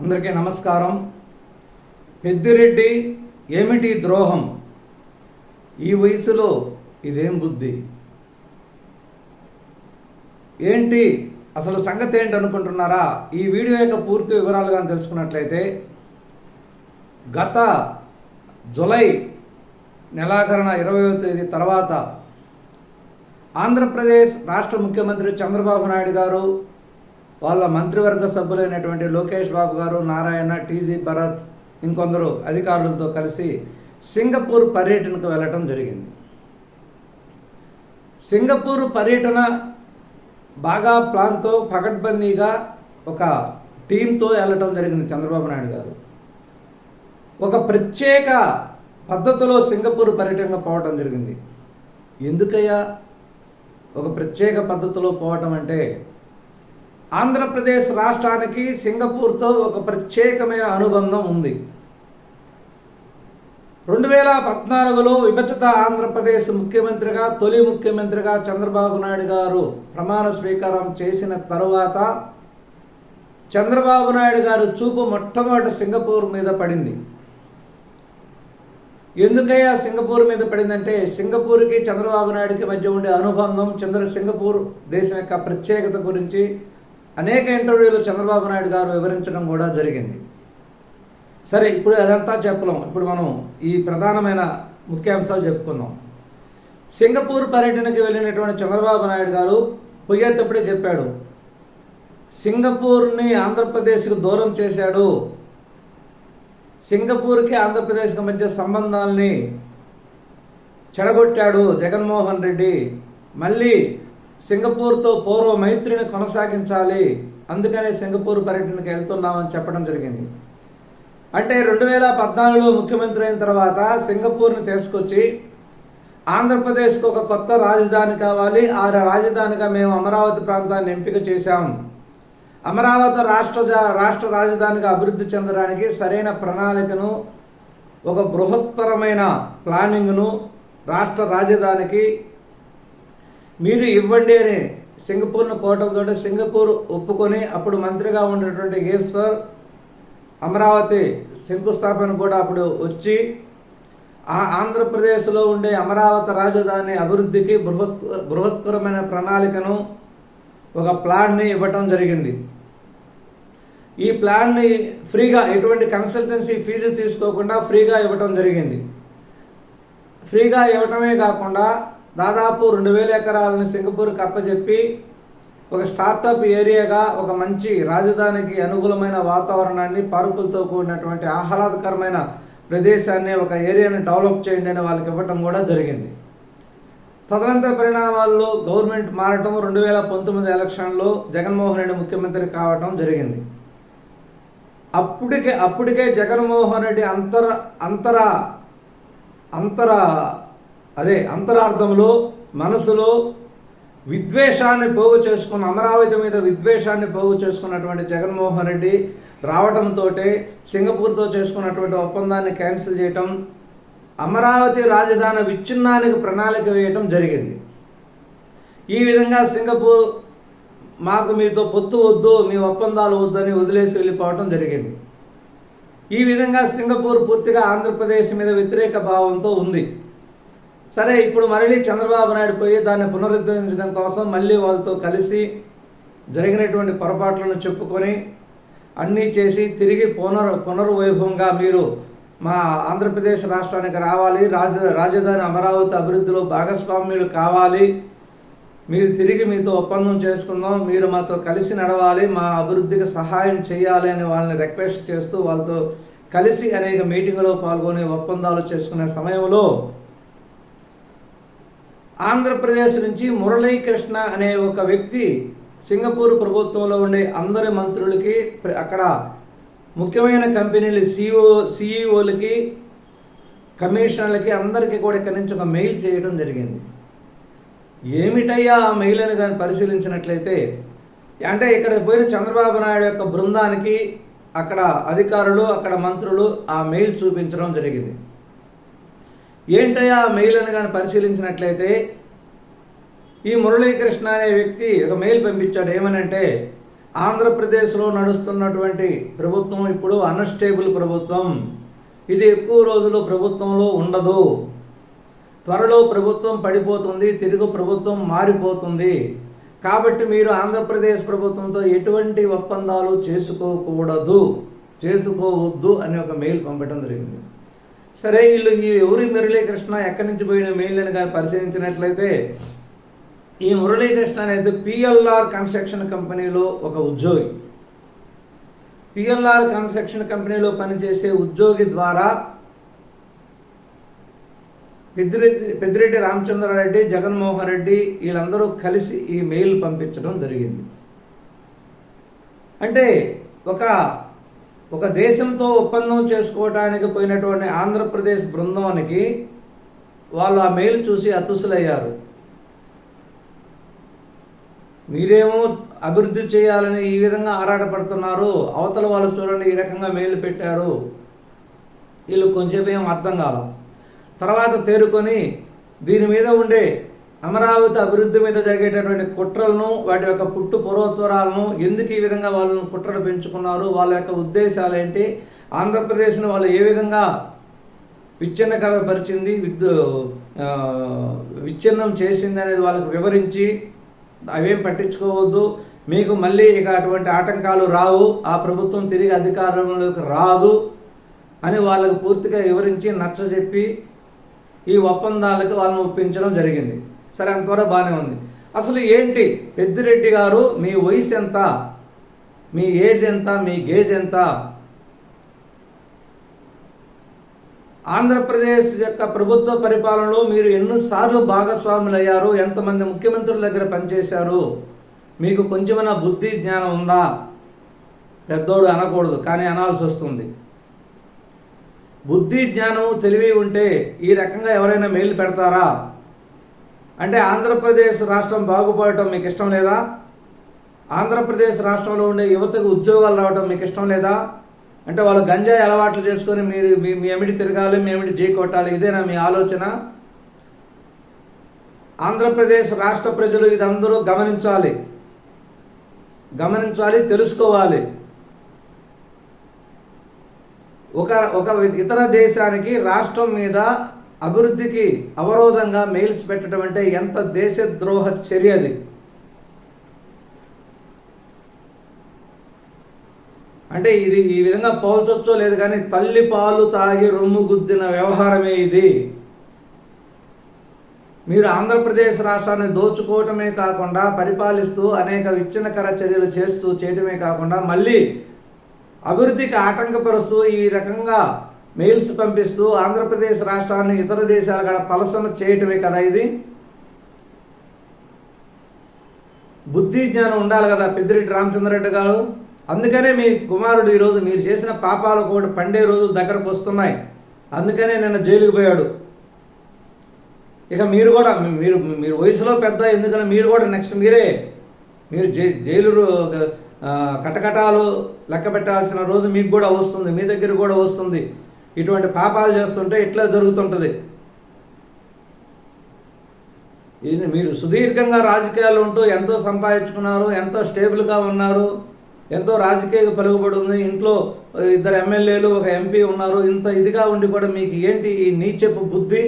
అందరికీ నమస్కారం. పెద్దిరెడ్డి ఏమిటి ద్రోహం? ఈ వయసులో ఇదేం బుద్ధి? ఏంటి? అసలు సంగతి ఏంటి అనుకుంటున్నారా? ఈ వీడియో యొక్క పూర్తి వివరాలు కానీ తెలుసుకున్నట్లయితే గత జులై నెలాఖరున ఇరవయో తేదీ తర్వాత ఆంధ్రప్రదేశ్ రాష్ట్ర ముఖ్యమంత్రి చంద్రబాబు నాయుడు గారు వాళ్ళ మంత్రివర్గ సభ్యులైనటువంటి లోకేష్ బాబు గారు నారాయణ టీజీ భరత్ ఇంకొందరు అధికారులతో కలిసి సింగపూర్ పర్యటనకు వెళ్ళటం జరిగింది. సింగపూర్ పర్యటన బాగా ప్లాన్తో పకడ్బందీగా ఒక టీంతో వెళ్ళటం జరిగింది చంద్రబాబు నాయుడు గారు. ఒక ప్రత్యేక పద్ధతిలో సింగపూర్ పర్యటనకు పోవటం జరిగింది. ఎందుకయ్యా? ఒక ప్రత్యేక పద్ధతిలో పోవటం అంటే ఆంధ్రప్రదేశ్ రాష్ట్రానికి సింగపూర్తో ఒక ప్రత్యేకమైన అనుబంధం ఉంది. రెండు వేల పద్నాలుగులో విభజిత ఆంధ్రప్రదేశ్ ముఖ్యమంత్రిగా తొలి ముఖ్యమంత్రిగా చంద్రబాబు నాయుడు గారు ప్రమాణ స్వీకారం చేసిన తరువాత చంద్రబాబు నాయుడు గారు చూపు మొట్టమొదటి సింగపూర్ మీద పడింది. ఎందుకయ్యా సింగపూర్ మీద పడిందంటే సింగపూర్కి చంద్రబాబు నాయుడుకి మధ్య ఉండే అనుబంధం చంద్ర సింగపూర్ దేశం యొక్క ప్రత్యేకత గురించి అనేక ఇంటర్వ్యూలు చంద్రబాబు నాయుడు గారు వివరించడం కూడా జరిగింది. సరే ఇప్పుడు అదంతా చెప్పలేం. ఇప్పుడు మనం ఈ ప్రధానమైన ముఖ్యాంశాలు చెప్పుకుందాం. సింగపూర్ పర్యటనకి వెళ్ళినటువంటి చంద్రబాబు నాయుడు గారు పొయ్యేటప్పుడే చెప్పాడు సింగపూర్ని ఆంధ్రప్రదేశ్కు దూరం చేశాడు. సింగపూర్కి ఆంధ్రప్రదేశ్కి మధ్య సంబంధాలని చెడగొట్టాడు జగన్మోహన్ రెడ్డి. మళ్ళీ సింగపూర్తో పూర్వ మైత్రిని కొనసాగించాలి. అందుకనే సింగపూర్ పర్యటనకు వెళ్తున్నామని చెప్పడం జరిగింది. అంటే రెండు వేల పద్నాలుగులో ముఖ్యమంత్రి అయిన తర్వాత సింగపూర్ని తీసుకొచ్చి ఆంధ్రప్రదేశ్కి ఒక కొత్త రాజధాని కావాలి. ఆ రాజధానిగా మేము అమరావతి ప్రాంతాన్ని ఎంపిక చేశాం. అమరావతి రాష్ట్ర రాష్ట్ర రాజధానిగా అభివృద్ధి చెందడానికి సరైన ప్రణాళికను ఒక బృహత్తరమైన ప్లానింగ్ను రాష్ట్ర రాజధానికి మీరు ఇవ్వండి అని సింగపూర్ను కోటంతో సింగపూర్ ఒప్పుకొని అప్పుడు మంత్రిగా ఉన్నటువంటి ఈశ్వర్ అమరావతి శంకుస్థాపన కూడా అప్పుడు వచ్చి ఆ ఆంధ్రప్రదేశ్లో ఉండే అమరావతి రాజధాని అభివృద్ధికి బృహత్ బృహత్కరమైన ప్రణాళికను ఒక ప్లాన్ని ఇవ్వటం జరిగింది. ఈ ప్లాన్ని ఫ్రీగా ఎటువంటి కన్సల్టెన్సీ ఫీజు తీసుకోకుండా ఫ్రీగా ఇవ్వటం జరిగింది. ఫ్రీగా ఇవ్వటమే కాకుండా దాదాపు రెండు వేల ఎకరాలను సింగపూర్కి అప్పచెప్పి ఒక స్టార్టప్ ఏరియాగా ఒక మంచి రాజధానికి అనుకూలమైన వాతావరణాన్ని పార్కులతో కూడినటువంటి ఆహ్లాదకరమైన ప్రదేశాన్ని ఒక ఏరియాని డెవలప్ చేయండి అని వాళ్ళకి ఇవ్వటం కూడా జరిగింది. తదనంతర పరిణామాల్లో గవర్నమెంట్ మారటం రెండు వేల పంతొమ్మిది ఎలక్షన్లో జగన్మోహన్ రెడ్డి ముఖ్యమంత్రి కావటం జరిగింది. అప్పటికే అప్పటికే జగన్మోహన్ రెడ్డి అంతర అంతర అంతర అదే అంతరార్థంలో మనసులో విద్వేషాన్ని పోగు చేసుకున్న అమరావతి మీద విద్వేషాన్ని పోగు చేసుకున్నటువంటి జగన్మోహన్ రెడ్డి రావడంతో సింగపూర్తో చేసుకున్నటువంటి ఒప్పందాన్ని క్యాన్సిల్ చేయటం అమరావతి రాజధాని విచ్ఛిన్నానికి ప్రణాళిక వేయటం జరిగింది. ఈ విధంగా సింగపూర్ మాకు మీతో పొత్తు వద్దు మీ ఒప్పందాలు వద్దని వదిలేసి వెళ్ళిపోవటం జరిగింది. ఈ విధంగా సింగపూర్ పూర్తిగా ఆంధ్రప్రదేశ్ మీద వ్యతిరేక భావంతో ఉంది. సరే ఇప్పుడు మళ్ళీ చంద్రబాబు నాయుడు పోయి దాన్ని పునరుద్ధరించడం కోసం మళ్ళీ వాళ్ళతో కలిసి జరిగినటువంటి పొరపాట్లను చెప్పుకొని అన్నీ చేసి తిరిగి పునర్ పునర్వైభవంగా మీరు మా ఆంధ్రప్రదేశ్ రాష్ట్రానికి రావాలి రాజ రాజధాని అమరావతి అభివృద్ధిలో భాగస్వామ్యులు కావాలి. మీరు తిరిగి మీతో ఒప్పందం చేసుకుందాం మీరు మాతో కలిసి నడవాలి మా అభివృద్ధికి సహాయం చేయాలి అని వాళ్ళని రిక్వెస్ట్ చేస్తూ వాళ్ళతో కలిసి అనేక మీటింగులో పాల్గొని ఒప్పందాలు చేసుకునే సమయంలో ఆంధ్రప్రదేశ్ నుంచి మురళీకృష్ణ అనే ఒక వ్యక్తి సింగపూర్ ప్రభుత్వంలో ఉండే అందరి మంత్రులకి అక్కడ ముఖ్యమైన కంపెనీలు సిఇఓ సిఇఓలకి కమిషనర్లకి అందరికీ కూడా ఇక్కడి నుంచి ఒక మెయిల్ చేయడం జరిగింది. ఏమిటయ్యా ఆ మెయిల్ అని కానీ పరిశీలించినట్లయితే అంటే ఇక్కడ పోయిన చంద్రబాబు నాయుడు యొక్క బృందానికి అక్కడ అధికారులు అక్కడ మంత్రులు ఆ మెయిల్ చూపించడం జరిగింది. ఏంటయ్యా ఆ మెయిల్ అని కానీ పరిశీలించినట్లయితే ఈ మురళీకృష్ణ అనే వ్యక్తి ఒక మెయిల్ పంపించాడు. ఏమనంటే ఆంధ్రప్రదేశ్లో నడుస్తున్నటువంటి ప్రభుత్వం ఇప్పుడు అన్స్టేబుల్ ప్రభుత్వం. ఇది ఎక్కువ రోజులు ప్రభుత్వంలో ఉండదు. త్వరలో ప్రభుత్వం పడిపోతుంది తెలుగు ప్రభుత్వం మారిపోతుంది. కాబట్టి మీరు ఆంధ్రప్రదేశ్ ప్రభుత్వంతో ఎటువంటి ఒప్పందాలు చేసుకోకూడదు చేసుకోవద్దు అని ఒక మెయిల్ పంపడం జరిగింది. సరే వీళ్ళు ఈ ఎవరి మురళీకృష్ణ ఎక్కడి నుంచి పోయిన మెయిల్ అని కానీ పరిశీలించినట్లయితే ఈ మురళీకృష్ణ అనేది పిఎల్ఆర్ కన్స్ట్రక్షన్ కంపెనీలో ఒక ఉద్యోగి. పిఎల్ఆర్ కన్స్ట్రక్షన్ కంపెనీలో పనిచేసే ఉద్యోగి ద్వారా పెద్దిరెడ్డి పెద్దిరెడ్డి రామచంద్రారెడ్డి జగన్మోహన్ రెడ్డి వీళ్ళందరూ కలిసి ఈ మెయిల్ పంపించడం జరిగింది. అంటే ఒక ఒక దేశంతో ఒప్పందం చేసుకోవడానికి పోయినటువంటి ఆంధ్రప్రదేశ్ బృందానికి వాళ్ళు ఆ మెయిల్ చూసి అతుసులయ్యారు. మీరేమో అభివృద్ధి చేయాలని ఈ విధంగా ఆరాటపడుతున్నారు. అవతల వాళ్ళు చూడండి ఈ రకంగా మెయిల్ పెట్టారు. వీళ్ళు కొంచెం ఏం అర్థం కాదు తర్వాత తేరుకొని దీని మీద ఉండే అమరావతి అభివృద్ధి మీద జరిగేటటువంటి కుట్రలను వాటి యొక్క పుట్టు పూర్వోత్తరాలను ఎందుకు ఈ విధంగా వాళ్ళను కుట్రలు పెంచుకున్నారు వాళ్ళ యొక్క ఉద్దేశాలు ఏంటి ఆంధ్రప్రదేశ్ను వాళ్ళు ఏ విధంగా విచ్ఛిన్నకరపరిచింది విద్యు విచ్ఛిన్నం చేసింది అనేది వాళ్ళకు వివరించి అవేం పట్టించుకోవద్దు. మీకు మళ్ళీ ఇక అటువంటి ఆటంకాలు రావు ఆ ప్రభుత్వం తిరిగి అధికారంలోకి రాదు అని వాళ్ళకు పూర్తిగా వివరించి నచ్చజెప్పి ఈ ఒప్పందాలకు వాళ్ళని ఒప్పించడం జరిగింది. సరే అంతవరకు బాగానే ఉంది. అసలు ఏంటి? పెద్దిరెడ్డి గారు మీ వయసు ఎంత? మీ ఏజ్ ఎంత? మీ గేజ్ ఎంత? ఆంధ్రప్రదేశ్ యొక్క ప్రభుత్వ పరిపాలనలో మీరు ఎన్నిసార్లు భాగస్వాములు అయ్యారు ఎంతమంది ముఖ్యమంత్రుల దగ్గర పనిచేశారు? మీకు కొంచెమైనా బుద్ధి జ్ఞానం ఉందా? పెద్దోడు అనకూడదు కానీ అనాల్సి వస్తుంది. బుద్ధి జ్ఞానం తెలివి ఉంటే ఈ రకంగా ఎవరైనా మెయిల్ పెడతారా? అంటే ఆంధ్రప్రదేశ్ రాష్ట్రం బాగుపడటం మీకు ఇష్టం లేదా? ఆంధ్రప్రదేశ్ రాష్ట్రంలో ఉండే యువతకు ఉద్యోగాలు రావడం మీకు ఇష్టం లేదా? అంటే వాళ్ళు గంజాయి అలవాట్లు చేసుకొని మీరు మీ మీ ఎమిడి తిరగాలి మీ ఎమిడి జీ కొట్టాలి ఇదేనా మీ ఆలోచన? ఆంధ్రప్రదేశ్ రాష్ట్ర ప్రజలు ఇదందరూ గమనించాలి. గమనించాలి తెలుసుకోవాలి. ఒక ఒక ఇతర దేశానికి రాష్ట్రం మీద అభివృద్ధికి అవరోధంగా మెయిల్స్ పెట్టడం అంటే ఎంత దేశద్రోహ చర్య అది? అంటే ఇది ఈ విధంగా పోల్చొచ్చో లేదు కానీ తల్లి పాలు తాగి రొమ్ము గుద్దిన వ్యవహారమే ఇది. మీరు ఆంధ్రప్రదేశ్ రాష్ట్రాన్ని దోచుకోవటమే కాకుండా పరిపాలిస్తూ అనేక విచ్ఛిన్నకర చర్యలు చేస్తూ చేయటమే కాకుండా మళ్ళీ అభివృద్ధికి ఆటంకపరుస్తూ ఈ రకంగా మెయిల్స్ పంపిస్తూ ఆంధ్రప్రదేశ్ రాష్ట్రాన్ని ఇతర దేశాల కూడా పలసన చేయటమే కదా ఇది. బుద్ధి జ్ఞానం ఉండాలి కదా పెద్దిరెడ్డి రామచంద్రరెడ్డి గారు. అందుకనే మీ కుమారుడు ఈరోజు మీరు చేసిన పాపాలు కూడా పండే రోజులు దగ్గరకు వస్తున్నాయి. అందుకనే నిన్న జైలుకు పోయాడు. ఇక మీరు కూడా మీరు మీరు వయసులో పెద్ద ఎందుకంటే మీరు కూడా నెక్స్ట్ మీరే. మీరు జై జైలు కటకటాలు లెక్క పెట్టాల్సిన రోజు మీకు కూడా వస్తుంది మీ దగ్గర కూడా వస్తుంది. ఇటువంటి పాపాలు చేస్తుంటే ఇట్లా జరుగుతుంటుంది. ఇది మీరు సుదీర్ఘంగా రాజకీయాలు ఉంటూ ఎంతో సంపాదించుకున్నారు ఎంతో స్టేబుల్గా ఉన్నారు ఎంతో రాజకీయ పలుకుబడి ఉంది. ఇంట్లో ఇద్దరు ఎమ్మెల్యేలు ఒక ఎంపీ ఉన్నారు. ఇంత ఇదిగా ఉండి కూడా మీకు ఏంటి ఈ నీచెప్పు బుద్ధి?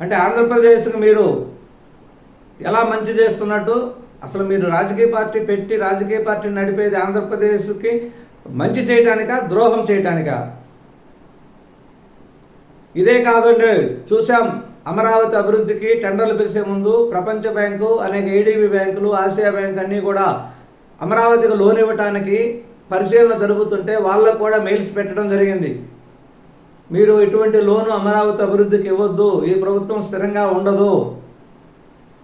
అంటే ఆంధ్రప్రదేశ్కి మీరు ఎలా మంచి చేస్తున్నట్టు? అసలు మీరు రాజకీయ పార్టీ పెట్టి రాజకీయ పార్టీ నడిపేది ఆంధ్రప్రదేశ్కి మంచి చేయటానికా ద్రోహం చేయటానికా? ఇదే కాదండి. చూసాం అమరావతి అభివృద్ధికి టెండర్లు పిలిచే ముందు ప్రపంచ బ్యాంకు అనేక ఏడీబీ బ్యాంకులు ఆసియా బ్యాంక్ అన్నీ కూడా అమరావతికి లోన్ ఇవ్వటానికి పరిశీలన జరుగుతుంటే వాళ్ళకు కూడా మెయిల్స్ పెట్టడం జరిగింది. మీరు ఇటువంటి లోను అమరావతి అభివృద్ధికి ఇవ్వద్దు. ఈ ప్రభుత్వం స్థిరంగా ఉండదు.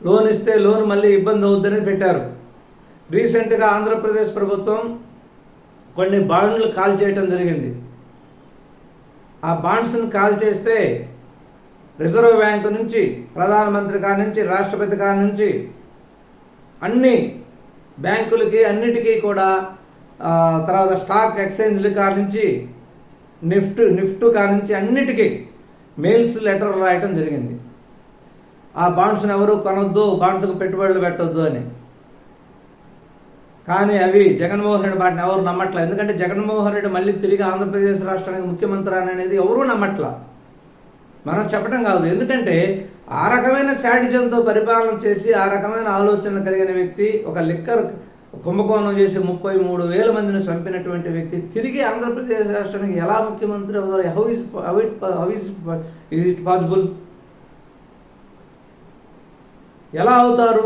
లోన్ ఇస్తే లోన్ మళ్ళీ ఇబ్బంది అవుద్దని పెట్టారు. రీసెంట్గా ఆంధ్రప్రదేశ్ ప్రభుత్వం కొన్ని బాండ్లు కాల్ చేయటం జరిగింది. ఆ బాండ్స్ని కాల్ చేస్తే రిజర్వ్ బ్యాంకు నుంచి ప్రధానమంత్రి కాడి నుంచి రాష్ట్రపతి కాడి నుంచి అన్ని బ్యాంకులకి అన్నిటికీ కూడా తర్వాత స్టాక్ ఎక్స్చేంజ్ల కాడి నుంచి నిఫ్ట్ నిఫ్ట్ కాడి నుంచి అన్నిటికీ మెయిల్స్ లెటర్ రాయటం జరిగింది. ఆ బాండ్స్ని ఎవరు కొనొద్దు బాండ్స్కి పెట్టుబడులు పెట్టొద్దు అని. కానీ అవి జగన్మోహన్ రెడ్డి వాటిని ఎవరు నమ్మట్లే? ఎందుకంటే జగన్మోహన్ రెడ్డి మళ్ళీ తిరిగి ఆంధ్రప్రదేశ్ రాష్ట్రానికి ముఖ్యమంత్రి అనేది ఎవరూ నమ్మట్ల? మనం చెప్పడం కాదు. ఎందుకంటే ఆ రకమైన శాడిజంతో పరిపాలన చేసి ఆ రకమైన ఆలోచనలు కలిగిన వ్యక్తి ఒక లిక్కర్ కుంభకోణం చేసి ముప్పై మూడు వేల మందిని చంపినటువంటి వ్యక్తి తిరిగి ఆంధ్రప్రదేశ్ రాష్ట్రానికి ఎలా ముఖ్యమంత్రి అవుతారు? How is how it how is it possible ఎలా అవుతారు?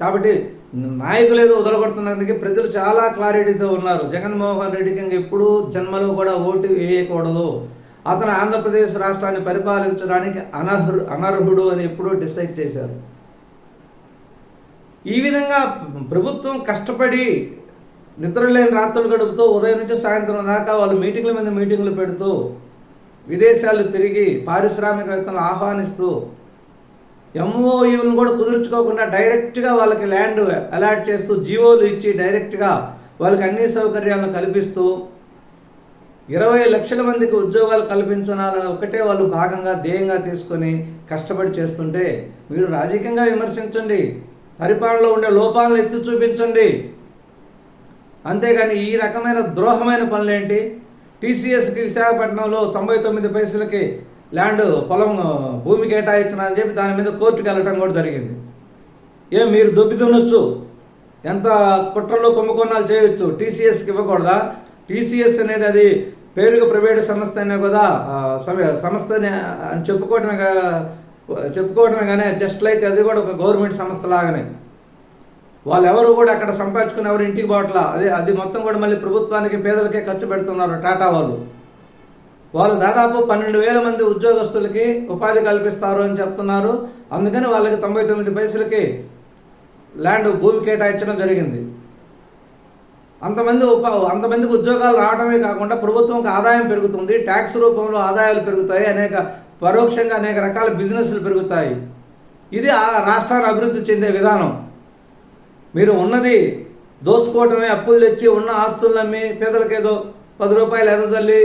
కాబట్టి నాయకులు ఏదో వదలగొడుతున్నందుకే ప్రజలు చాలా క్లారిటీతో ఉన్నారు. జగన్మోహన్ రెడ్డికి ఇంక ఎప్పుడూ జన్మలో కూడా ఓటు వేయకూడదు. అతను ఆంధ్రప్రదేశ్ రాష్ట్రాన్ని పరిపాలించడానికి అనర్హు అనర్హుడు అని ఎప్పుడూ డిసైడ్ చేశారు. ఈ విధంగా ప్రభుత్వం కష్టపడి నిద్రలేని రాత్రులు గడుపుతూ ఉదయం నుంచి సాయంత్రం దాకా వాళ్ళు మీటింగ్ల మీద మీటింగ్లు పెడుతూ విదేశాలు తిరిగి పారిశ్రామికవేత్తలను ఆహ్వానిస్తూ ఎంఓయూలను కూడా కుదుర్చుకోకుండా డైరెక్ట్గా వాళ్ళకి ల్యాండ్ అలాట్ చేస్తూ జీవోలు ఇచ్చి డైరెక్ట్గా వాళ్ళకి అన్ని సౌకర్యాలను కల్పిస్తూ ఇరవై లక్షల మందికి ఉద్యోగాలు కల్పించాలని ఒకటే వాళ్ళు భాగంగా ధ్యేయంగా తీసుకొని కష్టపడి చేస్తుంటే మీరు రాజకీయంగా విమర్శించండి. పరిపాలనలో ఉండే లోపాలను ఎత్తి చూపించండి. అంతేగాని ఈ రకమైన ద్రోహమైన పనులేంటి? టీసీఎస్కి విశాఖపట్నంలో తొంభై తొమ్మిది పైసలకి ల్యాండ్ పొలం భూమి కేటాయించిన అని చెప్పి దాని మీద కోర్టుకు వెళ్ళటం కూడా జరిగింది. ఏం మీరు దొబ్బి తినొచ్చు? ఎంత కుట్రలో కుంభకోణాలు చేయొచ్చు? టీసీఎస్కి ఇవ్వకూడదా? టీసీఎస్ అనేది అది పేరుగా ప్రైవేట్ సంస్థ అనే కదా సంస్థ అని చెప్పుకోవటమే చెప్పుకోవటమే కానీ జస్ట్ లైక్ అది కూడా ఒక గవర్నమెంట్ సంస్థ లాగానే. వాళ్ళు ఎవరు కూడా అక్కడ సంపాదించుకుని ఎవరు ఇంటికి పోవట్లా? అదే అది మొత్తం కూడా మళ్ళీ ప్రభుత్వానికి పేదలకే ఖర్చు పెడుతున్నారు టాటా వాళ్ళు. వాళ్ళు దాదాపు పన్నెండు వేల మంది ఉద్యోగస్తులకి ఉపాధి కల్పిస్తారు అని చెప్తున్నారు. అందుకని వాళ్ళకి తొంభై తొమ్మిది పైసలకి ల్యాండ్ భూమి కేటాయించడం జరిగింది. అంతమంది ఉపా అంతమందికి ఉద్యోగాలు రావడమే కాకుండా ప్రభుత్వంకి ఆదాయం పెరుగుతుంది. ట్యాక్స్ రూపంలో ఆదాయాలు పెరుగుతాయి. అనేక పరోక్షంగా అనేక రకాల బిజినెస్లు పెరుగుతాయి. ఇది ఆ రాష్ట్రాన్ని అభివృద్ధి చెందే విధానం. మీరు ఉన్నది దోసుకోవటమే అప్పులు తెచ్చి ఉన్న ఆస్తులను అమ్మి పది రూపాయలు ఎర్రజల్లి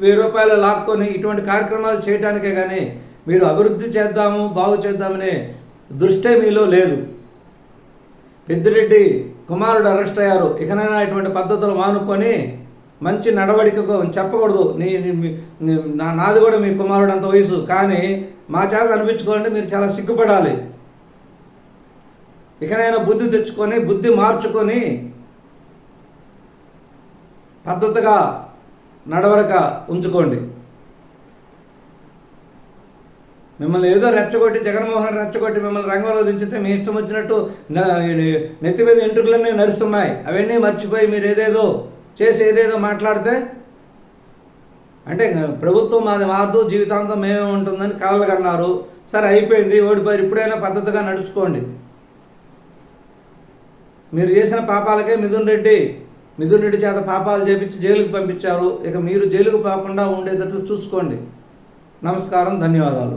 వెయ్యి రూపాయలు లాక్కొని ఇటువంటి కార్యక్రమాలు చేయడానికే కానీ మీరు అభివృద్ధి చేద్దాము బాగు చేద్దామనే దృష్టే మీలో లేదు. పెద్దిరెడ్డి కుమారుడు అరెస్ట్ అయ్యారు. ఇకనైనా ఇటువంటి పద్ధతులు మానుకొని మంచి నడవడికకు చెప్పకూడదు. నీ మీ- నా నాది కూడా మీ కుమారుడు అంత వయసు. కానీ మా చేత అనిపించుకోవాలంటే మీరు చాలా సిగ్గుపడాలి. ఇకనైనా బుద్ధి తెచ్చుకొని బుద్ధి మార్చుకొని పద్ధతిగా నడవడక ఉంచుకోండి. మిమ్మల్ని ఏదో రెచ్చగొట్టి జగన్మోహన్ రెడ్డి రెచ్చగొట్టి మిమ్మల్ని రంగంలో దించితే మీ ఇష్టం వచ్చినట్టు నెత్తి మీద ఎంట్రుకలన్నీ నడుస్తున్నాయి అవన్నీ మర్చిపోయి మీరు ఏదేదో చేసి ఏదేదో మాట్లాడితే అంటే ప్రభుత్వం మాది మాదు జీవితాంతం మేమే ఉంటుందని కలలుగన్నారు సరే అయిపోయింది ఓడిపోయారు. ఇప్పుడైనా పద్ధతిగా నడుచుకోండి. మీరు చేసిన పాపాలకే మిథున్ రెడ్డి మిథున్ రెడ్డి చేత పాపాలు చేపించి జైలుకు పంపించారు. ఇక మీరు జైలుకు పోకుండా ఉండేటట్లు చూసుకోండి. నమస్కారం ధన్యవాదాలు.